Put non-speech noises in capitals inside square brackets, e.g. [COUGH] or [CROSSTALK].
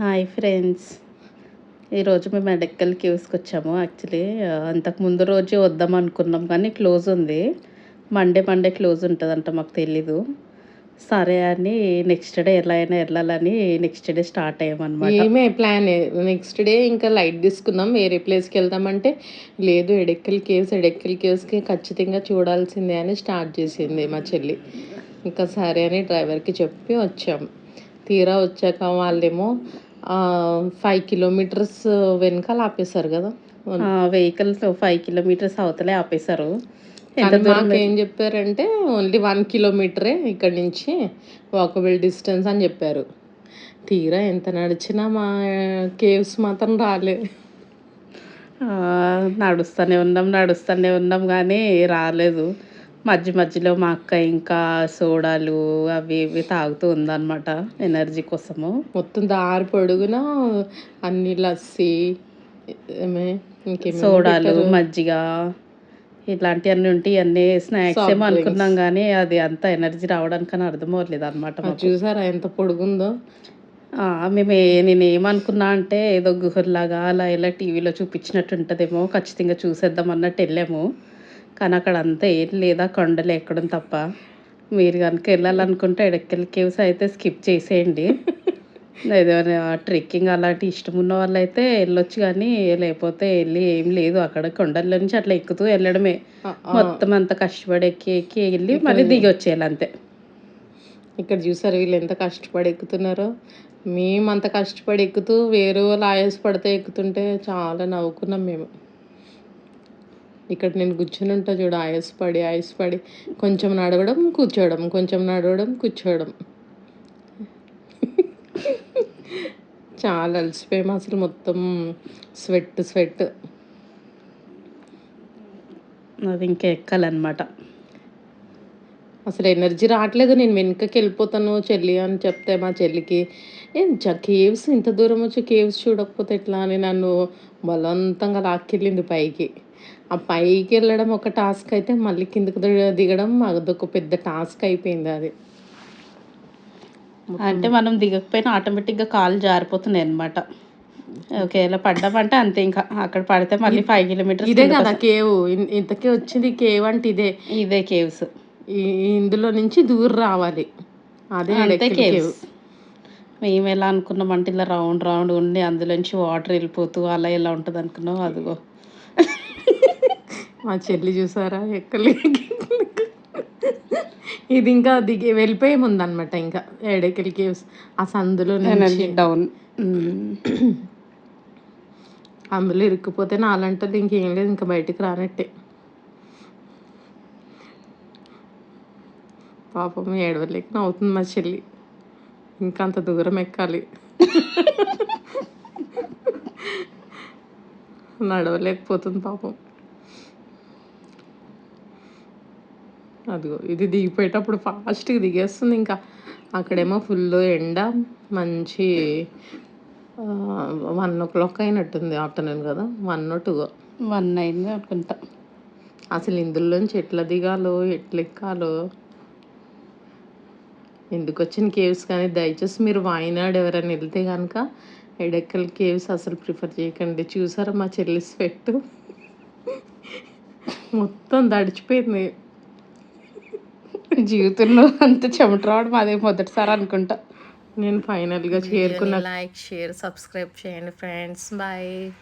Hi friends. ఈరోజు మేము medical క్యూస్కి వచ్చాము. యాక్చువల్లీ అంతకు ముందు రోజు వద్దాం అనుకున్నాం కానీ క్లోజ్ ఉంది. మండే మండే క్లోజ్ ఉంటుందంట మాకు తెలీదు. సరే అని నెక్స్ట్ డే ఎలా అయినా వెళ్ళాలని నెక్స్ట్ డే స్టార్ట్ అయ్యామన్నమాట. ఏమే ప్లాన్ నెక్స్ట్ డే ఇంకా లైట్ తీసుకున్నాం. వేరే ప్లేస్కి వెళ్దామంటే లేదు ఎడెక్కల్ కేవ్స్ ఎడెక్కల్ కేవ్స్కి ఖచ్చితంగా చూడాల్సిందే అని స్టార్ట్ చేసింది మా చెల్లి. ఇంకా సరే అని డ్రైవర్కి చెప్పి వచ్చాం. తీరా వచ్చాక వాళ్ళేమో ఫైవ్ కిలోమీటర్స్ వెనకాల ఆపేశారు కదా. వెహికల్స్ ఫైవ్ కిలోమీటర్స్ అవతలే ఆపేశారు. మాకు ఏం చెప్పారంటే ఓన్లీ వన్ కిలోమీటరే ఇక్కడ నుంచి వాకబుల్ డిస్టెన్స్ అని చెప్పారు. తీరా ఎంత నడిచినా మా కేవ్స్ మాత్రం రాలే. నడుస్తూనే ఉన్నాం నడుస్తూనే ఉన్నాం కానీ రాలేదు. మధ్య మధ్యలో మా అక్క ఇంకా సోడాలు అవి ఇవి తాగుతూ ఉందన్నమాట ఎనర్జీ కోసము మొత్తం దారి పొడుగున అన్ని లస్సీ సోడాలు. మజ్జిగ ఇట్లాంటివన్నీ ఉంటాయి అన్నీ స్నాక్స్ ఏమో. అనుకున్నాం కానీ అది అంత ఎనర్జీ రావడానికని అర్థం అవ్వలేదు అనమాట చూసారా ఎంత పొడుగుందో మేము నేను ఏమనుకున్నా అంటే ఏదో గుహల్లాగా అలా ఇలా టీవీలో చూపించినట్టు ఉంటుందేమో ఖచ్చితంగా చూసేద్దాం అన్నట్టు వెళ్ళాము కానీ అక్కడ అంతా ఏం లేదా కొండలు ఎక్కడం తప్ప. మీరు కనుక వెళ్ళాలనుకుంటే ఎడకెళ్ళి కేవ్స్ అయితే స్కిప్ చేసేయండి. [LAUGHS] ఏదైనా ట్రెక్కింగ్ అలాంటి ఇష్టం ఉన్న వాళ్ళైతే వెళ్ళొచ్చు కానీ లేకపోతే వెళ్ళి ఏం లేదు. అక్కడ కొండల నుంచి అట్లా ఎక్కుతూ వెళ్ళడమే. మొత్తం అంత కష్టపడి ఎక్కి ఎక్కి వెళ్ళి మళ్ళీ దిగి వచ్చేయాలి అంతే. ఇక్కడ చూసారు వీళ్ళు ఎంత కష్టపడి ఎక్కుతున్నారో? మేము అంత కష్టపడి ఎక్కుతూ వేరే వాళ్ళు ఆయాస పడితే ఎక్కుతుంటే చాలా నవ్వుకున్నాం మేము. ఇక్కడ నేను కూర్చొని ఉంటా చూడు ఆయాసపడి ఆయాసపడి కొంచెం నడవడం కూర్చోవడం కొంచెం నడవడం కూర్చోవడం. చాలా అలసిపోయాము అసలు మొత్తం. Sweat sweat. అది ఇంకా ఎక్కాలన్నమాట. అసలు ఎనర్జీ రావట్లేదు. నేను వెనుకకి వెళ్ళిపోతాను చెల్లి అని చెప్తే మా చెల్లికి ఏం కేవ్స్ ఇంత దూరం వచ్చి కేవ్స్ చూడకపోతే ఎట్లా? అని నన్ను బలవంతంగా లాక్కెళ్ళింది పైకి. ఆ పైకి వెళ్ళడం ఒక టాస్క్ అయితే మళ్ళీ కిందకు దిగ- దిగడం అదొక పెద్ద టాస్క్ అయిపోయింది అది. అంటే మనం దిగకపోయినా ఆటోమేటిక్గా కాలు జారిపోతున్నాయి అనమాట ఒకవేళ పడ్డామంటే అంతే ఇంకా. అక్కడ పడితే మళ్ళీ ఫైవ్ కిలోమీటర్స్ ఇదే కదా కేవ్. ఇంతకే వచ్చింది కేవ్ అంటే ఇదే. ఇదే కేవ్స్. ఇందులో నుంచి దూరం రావాలి. అదే అంతే కేవ్స్. కేవ్. మేము ఎలా అనుకున్నాం అంటే ఇలా రౌండ్ రౌండ్ ఉండి అందులోంచి వాటర్ వెళ్ళిపోతూ అలా ఇలా ఉంటుంది అనుకున్నాం అదిగో. మా చెల్లి చూసారా? ఎక్కలే ఇది ఇంకా దిగి వెళ్ళిపోయే ముందన్నమాట ఇంకా ఏడెక్కలి కేవ్స్ ఆ సందులో డౌన్ అందులో ఇరుక్కుపోతే నాలంటది ఇంకేం లేదు ఇంకా బయటికి రానట్టే. పాపం ఏడవలేక నవ్వుతుంది మా చెల్లి. ఇంకా అంత దూరం ఎక్కాలి. నడవలేకపోతుంది పాపం. అదిగో ఇది దిగిపోయేటప్పుడు ఫాస్ట్గా దిగేస్తుంది ఇంకా. అక్కడేమో ఫుల్ ఎండ మంచి వన్ ఓ క్లాక్ అయినట్టుంది ఆఫ్టర్నూన్ కదా వన్ టూ వన్ అయింది అనుకుంటా. అసలు ఇందులోంచి ఎట్లా దిగాలో ఎట్లా ఎక్కాలో. ఎందుకు వచ్చిన కేవ్స్ కానీ దయచేసి మీరు వాయినాడ్ ఎవరైనా వెళ్తే కనుక ఎడెక్కల్ కేవ్స్ అసలు ప్రిఫర్ చేయకండి. చూసారా మా చెల్లి స్వెట్? మొత్తం దడిచిపోయింది జీవితంలో అంత చెమట రావడం అదే మొదటిసారి అనుకుంటా. నేను ఫైనల్గా చేరుకున్న లైక్ షేర్ సబ్స్క్రైబ్ చేయండి ఫ్రెండ్స్ బాయ్